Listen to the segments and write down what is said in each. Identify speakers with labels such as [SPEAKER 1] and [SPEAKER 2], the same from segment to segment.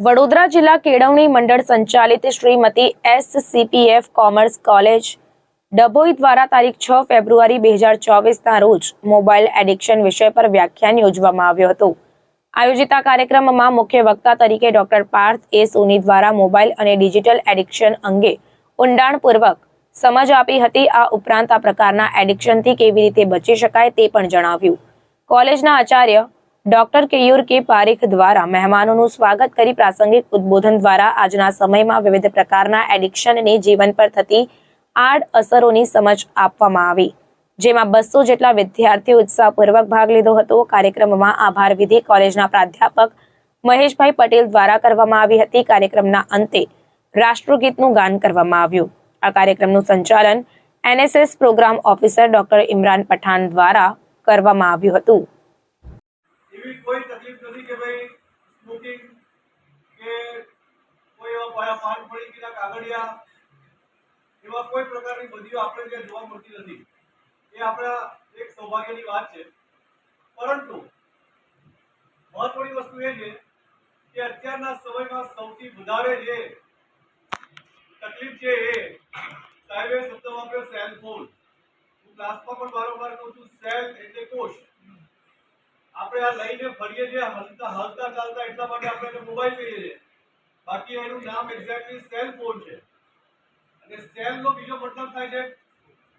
[SPEAKER 1] વડોદરા જિલ્લા કેળવણી મંડળ સંચાલિત Shrimati SCPF commerce college Dabhoi દ્વારા તારીખ છ ફેબ્રુઆરી બે હજાર ચોવીસના રોજ મોબાઈલ એડિક્શન વિષય પર વ્યાખ્યાન યોજવામાં આવ્યું હતું. આયોજિત આ કાર્યક્રમમાં મુખ્ય વક્તા તરીકે ડોક્ટર પાર્થ એ સોની દ્વારા મોબાઈલ અને ડિજિટલ એડિક્શન અંગે ઊંડાણપૂર્વક સમજ આપી હતી. આ ઉપરાંત આ પ્રકારના એડિક્શનથી કેવી રીતે બચી શકાય તે પણ જણાવ્યું. કોલેજના આચાર્ય ડોક્ટર કેયુર કે પારેખ દ્વારા મહેમાનોનું સ્વાગત કરી પ્રાસંગિક ઉદ્બોધન દ્વારા આજના સમયમાં વિવિધ પ્રકારના એડિક્શનની જીવન પર થતી આડ અસરોની સમજ આપવામાં આવી. જેમાં બસો જેટલા વિદ્યાર્થીઓ ઉત્સાહપૂર્વક ભાગ લીધો હતો. કાર્યક્રમમાં આભાર વિધિ કોલેજના પ્રાધ્યાપક મહેશભાઈ પટેલ દ્વારા કરવામાં આવી હતી. કાર્યક્રમના અંતે રાષ્ટ્રગીતનું ગાન કરવામાં આવ્યું. આ કાર્યક્રમનું સંચાલન NSS program officer doctor Imran Pathan દ્વારા કરવામાં આવ્યું હતું.
[SPEAKER 2] એવી કોઈ તકલીફ નથી કે ભાઈ સ્મોકિંગ કે કોઈ એવા પાયા પાન પડી ગયેલા કાગળિયા એવા કોઈ પ્રકારની બધીઓ આપણે ત્યાં જોવા મળતી નથી. એ આપણા એક સૌભાગ્યની વાત છે. પરંતુ મહત્વની વસ્તુ એ છે કે અત્યારના સમયમાં સૌથી વધારે જે તકલીફ છે એ સાહેબે શબ્દ વાપર્યો સેલ ફોન. હું ક્લાસમાં પણ વારંવાર કહું છું, સેલ એટલે કોષ. આપણે આ લઈને ફરીએ છીએ, હલતા હલતા ચાલતા એટલા માટે આપણે એને મોબાઈલ કહીએ છીએ. બાકી એનું નામ એક્ઝેક્ટલી સેલ ફોન છે. અને સેલ નો બીજો મતલબ થાય છે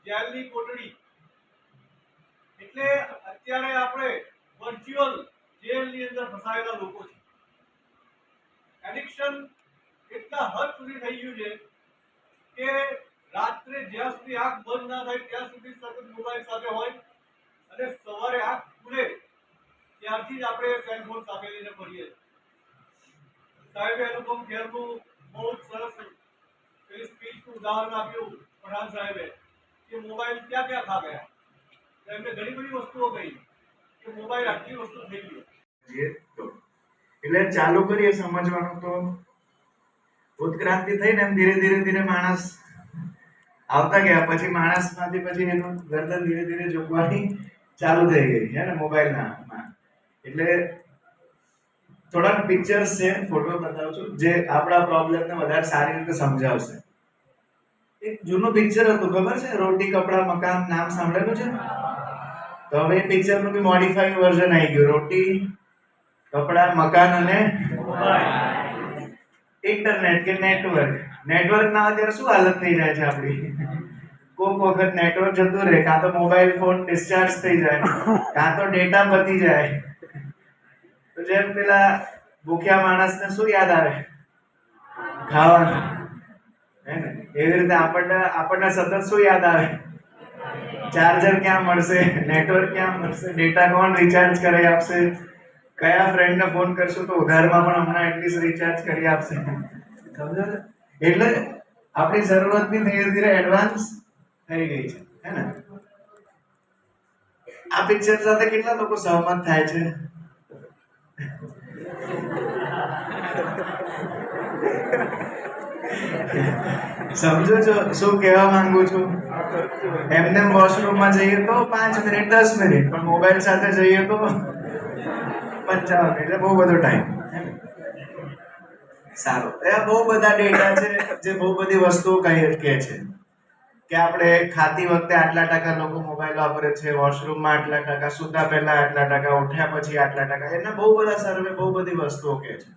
[SPEAKER 2] જેલની કોટડી. એટલે અત્યારે આપણે વર્ચ્યુઅલ જેલની અંદર ફસાયેલા લોકો છે એડિક્શન એટલા હદ સુધી થઈ ગયું છે કે રાત્રે જ્યાં સુધી આંખ બંધ ના થાય, ત્યાં સુધી સતત મોબાઈલ સાથે હોય અને સવારે આંખ ખુલે ત્યારથી જ આપણે સેલફોન સાથે લઈને ફરીએ સાહેબે અનુપમ ખેરનું બહુ જ સરસ પેલી સ્પીચનું ઉદાહરણ આપ્યું પ્રધાન સાહેબે કે મોબાઈલ ક્યાં ક્યાં ખા ગયા? એમને ઘણી બધી વસ્તુઓ કહી કે મોબાઈલ આટલી વસ્તુ થઈ ગયો
[SPEAKER 3] એટલે ચાલુ કરીએ સમજવાનું તો. ઉત્ક્રાંતિ થઈને એમ ધીરે ધીરે ધીરે માણસ આવતા ગયા. પછી માણસમાંથી પછી એનું ગરદન ધીરે ધીરે જોગવાની ચાલુ થઈ ગઈ. હે ને મોબાઈલના. એટલે થોડાક પિક્ચર્સ છે ફોટો બતાવું છું, જે આપણા પ્રોબ્લેમને વધારે સારી રીતે સમજાવશે. એક જૂનું પિક્ચર હતું, ખબર છે? રોટી, કપડા, મકાન, નામ સાંભળેલું છે? તો હવે એ પિક્ચરનું બી મોડિફાઈડ વર્ઝન આવી ગયું. રોટી, કપડા, મકાન અને ઇન્ટરનેટ કે નેટવર્ક નેટવર્ક ના અત્યારે શું હાલત થઈ જાય છે આપણી? કોક વખત નેટવર્ક જતું રહે, કાં તો મોબાઈલ ફોન ડિસ્ચાર્જ થઈ જાય, કાં તો ડેટા પતી જાય. જેમ પેલા ભૂખ્યા માણસને શું યાદ આવે? ખાવાનું. હે ને? એવી રીતે આપણને આપણને સતત શું યાદ આવે? ચાર્જર ક્યાં મળશે? નેટવર્ક ક્યાં મળશે? ડેટા કોણ રિચાર્જ કરી આપશે? કયા ફ્રેન્ડને ફોન કરશું તો ઉધારમાં પણ હમણાં એટલીસ્ટ રિચાર્જ કરી આપશે. સમજો એટલે આપણી જરૂરત બી ધીરે ધીરે એડવાન્સ થઈ ગઈ છે. હે ને? આ પિક્ચર સાથે કેટલા લોકો સહમત થાય છે? સમજો છો? શું કહેવા માંગુ છું? એમને વોશરૂમમાં જઈએ તો પાંચ મિનિટ દસ મિનિટ પણ મોબાઈલ સાથે જઈએ તો પંચાવન એટલે બહુ બધો ટાઈમ સારું. એ બહુ બધા ડેટા છે જે બહુ બધી વસ્તુઓ કહી કે છે. કે આપણે ખાતી વખતે આટલા ટકા લોકો મોબાઈલ વાપરે છે વોશરૂમમાં આટલા ટકા, સુતા પહેલા આટલા ટકા, ઉઠ્યા પછી આટલા ટકા, એના બહુ બધા સર્વે બહુ બધી વસ્તુઓ કહે છે.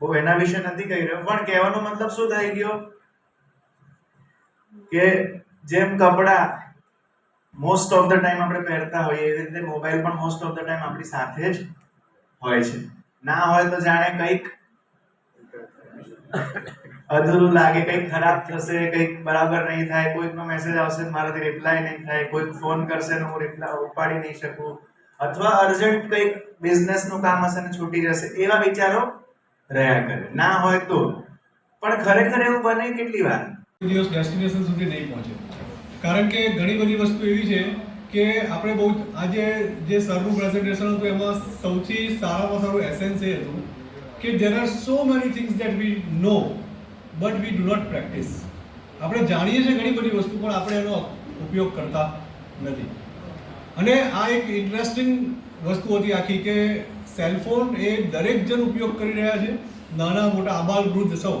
[SPEAKER 3] બહુ એના વિશે નથી કહી રહ્યો, પણ કહેવાનો મતલબ શું થઈ ગયો? કે જેમ કપડા મોસ્ટ ઓફ ધ ટાઈમ આપણે પહેરતા હોઈએ, એવી રીતે મોબાઈલ પણ મોસ્ટ ઓફ ધ ટાઈમ આપણી સાથે જ હોય છે. ના હોય તો જાણે કંઈક અધૂરું લાગે, કંઈક ખરાબ થશે, કંઈક બરાબર નહીં થાય, કોઈકનો મેસેજ આવશે, મારાથી રિપ્લાય નહીં થાય, કોઈક ફોન કરશે ને હું રિપ્લાય ઉપાડી નહીં શકું. અથવા અર્જન્ટ કંઈક બિઝનેસનું કામ હશે ને છૂટી જશે, એવા વિચારો રહ્યા કરે. ના હોય તો. પણ ખરેખર એવું બને કેટલી વાર?
[SPEAKER 4] દિવસ ડેસ્ટિનેશન સુધી નહીં પહોંચે. કારણ કે ઘણી બધી વસ્તુ એવી છે કે આપણે બહુ આજે જે સરનું પ્રેઝન્ટેશન હતું, એમાં સૌથી સારામાં સારું એસેન્સ એ હતું કે there are so many things that we know but we do not practice આપણે જાણીએ છીએ ઘણી બધી વસ્તુ, પણ આપણે એનો ઉપયોગ કરતા નથી. અને આ એક ઇન્ટરેસ્ટિંગ વસ્તુ હતી આખી કે સેલફોન એ દરેક જણ ઉપયોગ કરી રહ્યા છે, નાના મોટા આબાલ વૃદ્ધ સૌ.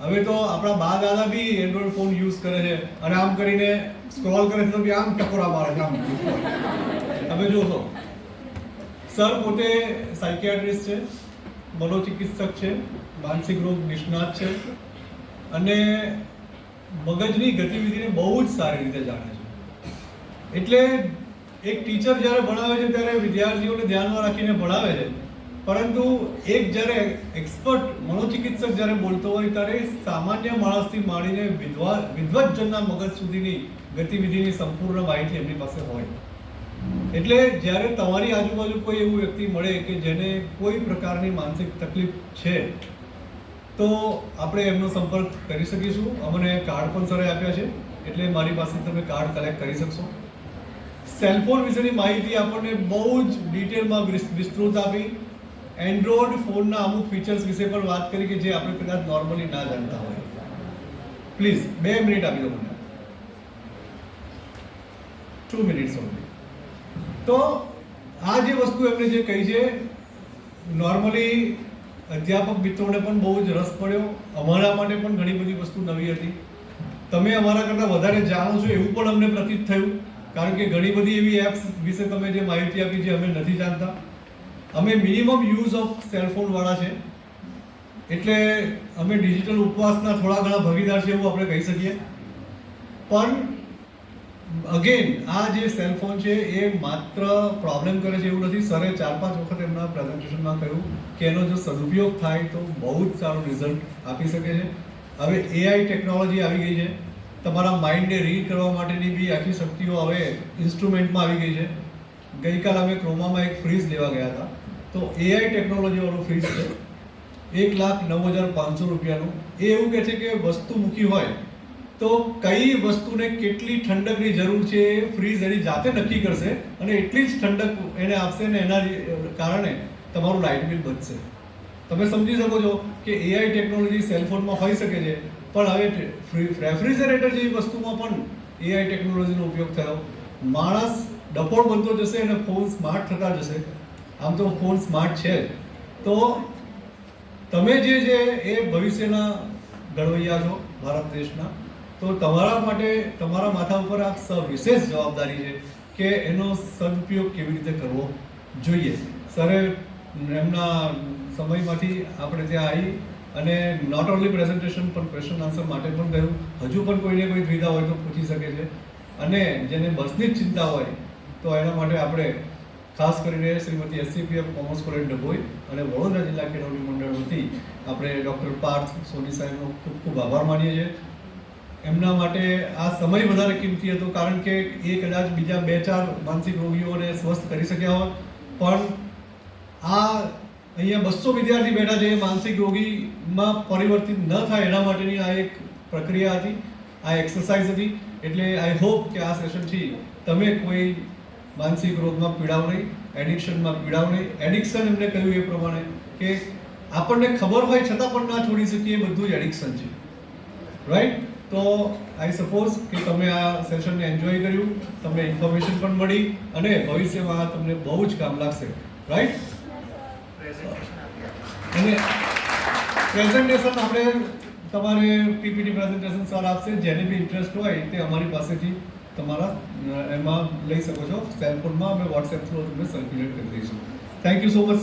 [SPEAKER 4] હવે તો આપણા બા દાદા બી એન્ડ્રોઈડ ફોન યુઝ કરે છે અને આમ કરીને સ્ક્રોલ કરે છે તો બી આમ ટકોરા મારે છે, આમ તમે જોશો. સર પોતે સાયકિયાટ્રિસ્ટ છે, મનોચિકિત્સક છે. માનસિક રોગ નિષ્ણાત છે અને મગજની ગતિવિધિને બહુ જ સારી રીતે જાણે છે. એટલે એક ટીચર જ્યારે ભણાવે છે ત્યારે વિદ્યાર્થીઓને ધ્યાનમાં રાખીને ભણાવે છે. પરંતુ એક જ્યારે એક્સપર્ટ મનોચિકિત્સક જ્યારે બોલતો હોય ત્યારે સામાન્ય માણસથી માંડીને વિદ્વા વિદ્વજ્જનના મગજ સુધીની ગતિવિધિની સંપૂર્ણ માહિતી એમની પાસે હોય. એટલે જ્યારે તમારી આજુબાજુ કોઈ એવું વ્યક્તિ મળે કે જેને કોઈ પ્રકારની માનસિક તકલીફ છે તો આપણે એમનો સંપર્ક કરી શકીશું. અમને કાર્ડ પણ સરે આપ્યા છે. એટલે મારી પાસે તમે કાર્ડ કલેક્ટ કરી શકશો. સેલફોન વિશેની માહિતી આપણને બહુ જ ડિટેલમાં વિસ્તૃત આપી. એન્ડ્રોઈડ ફોનના અમુક ફીચર્સ વિશે પણ વાત કરી કે જે આપણે કદાચ નોર્મલી ના જાણતા હોય. પ્લીઝ બે મિનિટ આપી દો મને. ટુ મિનિટ્સ ઓનલી તો આ જે વસ્તુ એમણે જે કહી છે નોર્મલી અધ્યાપક મિત્રોને પણ બહુ જ રસ પડ્યો. અમારા માટે પણ ઘણી બધી વસ્તુ નવી હતી. તમે અમારા કરતાં વધારે જાણો છો એવું પણ અમને પ્રતીત થયું. કારણ કે ઘણી બધી એવી એપ્સ વિશે તમે જે માહિતી આપી જે અમે નથી જાણતા. અમે મિનિમમ યુઝ ઓફ સેલફોનવાળા છે. એટલે અમે ડિજિટલ ઉપવાસના થોડા ઘણા ભાગીદાર છે એવું આપણે કહી શકીએ. પણ અગેન આ જે સેલફોન છે, એ માત્ર પ્રોબ્લેમ કરે છે એવું નથી. સરે ચાર પાંચ વખત એમના પ્રેઝન્ટેશનમાં કહ્યું કે એનો જો સદુપયોગ થાય તો બહુ જ સારું રિઝલ્ટ આપી શકે છે. હવે એઆઈ ટેકનોલોજી આવી ગઈ છે. તમારા માઇન્ડને રીડ કરવા માટેની બી આખી શક્તિઓ હવે ઇન્સ્ટ્રુમેન્ટમાં આવી ગઈ છે. ગઈકાલ અમે ક્રોમામાં એક ફ્રીજ લેવા ગયા હતા. તો એઆઈ ટેકનોલોજીવાળું ફ્રીજ છે. એક લાખ નવ હજાર પાંચસો રૂપિયાનું. એ એવું કહે છે કે વસ્તુ મૂકી હોય તો કઈ વસ્તુને કેટલી ઠંડકની જરૂર છે એ ફ્રીજ એની જાતે નક્કી કરશે અને એટલી જ ઠંડક એને આપશે ને એના કારણે તમારું લાઇટ બિલ બચશે તમે સમજી શકો છો કે એઆઈ ટેકનોલોજી સેલફોનમાં હોઈ શકે છે, પણ હવે રેફ્રિજરેટર જેવી વસ્તુમાં પણ એઆઈ ટેકનોલોજીનો ઉપયોગ થયો. માણસ ડફોડ બનતો જશે અને ફોન સ્માર્ટ થતા જશે. આમ તો ફોન સ્માર્ટ છે તો તમે જે છે એ ભવિષ્યના ઘડવૈયા છો, ભારત દેશના. તો તમારા માટે, તમારા માથા ઉપર આ સવિશેષ જવાબદારી છે કે એનો સદુપયોગ કેવી રીતે કરવો જોઈએ. સરે, એમના સમયમાંથી આપણે ત્યાં આવી અને નોટ ઓનલી પ્રેઝન્ટેશન પણ ક્વેશ્ચન આન્સર માટે પણ કહ્યું. હજુ પણ કોઈને કોઈ દ્વિધા હોય તો પૂછી શકે છે. અને જેને બસની જ ચિંતા હોય, તો એના માટે આપણે ખાસ કરીને Shrimati SCPF commerce college Dabhoi અને વડોદરા જિલ્લા કેળવણી મંડળ વતી આપણે ડૉક્ટર પાર્થ સોની સાહેબનો ખૂબ ખૂબ આભાર માનીએ છીએ. એમના માટે આ સમય વધારે કિંમતી હતો, કારણ કે એ કદાચ બીજા બે ચાર માનસિક રોગીઓને સ્વસ્થ કરી શક્યા હોત. પણ આ અહીંયા બસો વિદ્યાર્થી બેઠા છે માનસિક રોગીમાં પરિવર્તિત ન થાય એના માટેની આ એક પ્રક્રિયા હતી, આ એક્સરસાઇઝ હતી. એટલે આઈ હોપ કે આ સેશનથી તમે કોઈ માનસિક રોગમાં પીડાવ નહીં એડિક્શનમાં પીડાવ નહીં. એડિક્શન એમને કહ્યું એ પ્રમાણે કે આપણને ખબર હોય છતાં પણ ના છોડી શકીએ બધું જ એડિક્શન છે. રાઈટ તો આઈ સપોઝ કે તમે આ સેશનને એન્જોય કર્યું, તમને ઇન્ફોર્મેશન પણ મળી અને ભવિષ્યમાં આ તમને બહુ જ કામ લાગશે રાઈટ અને પ્રેઝન્ટેશન આપણે તમારે પીપીટી પ્રેઝન્ટેશન સર આપશે, જેને બી ઇન્ટરેસ્ટ હોય તે અમારી પાસેથી તમારા એમાં લઈ શકો છો. સેલફોનમાં અમે વોટ્સએપ થ્રુ તમને સર્ક્યુલેટ કરી દઈશું. Thank you so much